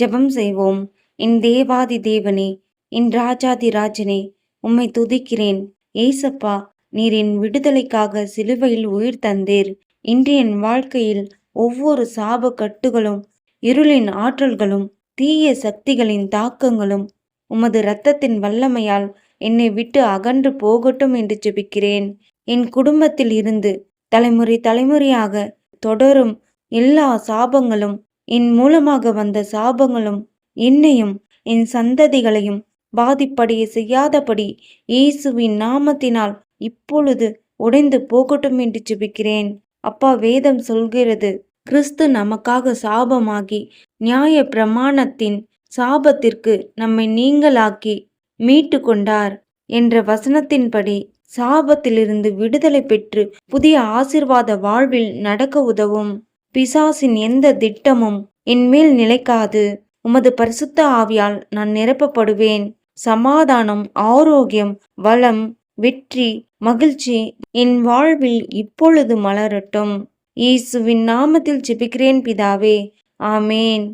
ஜெபம் செய்வோம். என் தேவாதி தேவனே என் ராஜாதி ராஜனே உம்மை துதிக்கிறேன். ஏசப்பா நீர் என் விடுதலைக்காக சிலுவையில் உயிர் தந்தீர். இன்று என் வாழ்க்கையில் ஒவ்வொரு சாப கட்டுகளும் இருளின் ஆற்றல்களும் தீய சக்திகளின் தாக்கங்களும் உமது இரத்தத்தின் வல்லமையால் என்னை விட்டு அகன்று போகட்டும் என்று ஜெபிக்கிறேன். என் குடும்பத்தில் இருந்து தலைமுறை தலைமுறையாக தொடரும் எல்லா சாபங்களும் என் மூலமாக வந்த சாபங்களும் என்னையும் என் சந்ததிகளையும் பாதிப்படைய செய்யாதபடி இயேசுவின் நாமத்தினால் இப்பொழுது உடைந்து போகட்டும் என்று ஜெபிக்கிறேன். அப்பா வேதம் சொல்கிறது கிறிஸ்து நமக்காக சாபமாகி நியாய பிரமாணத்தின் சாபத்திற்கு நம்மை நீங்களாக்கி மீட்டு கொண்டார் என்ற வசனத்தின்படி சாபத்திலிருந்து விடுதலை பெற்று புதிய ஆசிர்வாத வாழ்வில் நடக்க உதவும். பிசாசின் எந்த திட்டமும் என்மேல் நிலைக்காது. உமது பரிசுத்த ஆவியால் நான் நிரப்பப்படுவேன். சமாதானம் ஆரோக்கியம் வளம் வெற்றி மகிழ்ச்சி என் வாழ்வில் இப்பொழுது மலரட்டும். இயேசுவின் நாமத்தில் ஜெபிக்கிறேன் பிதாவே. ஆமேன்.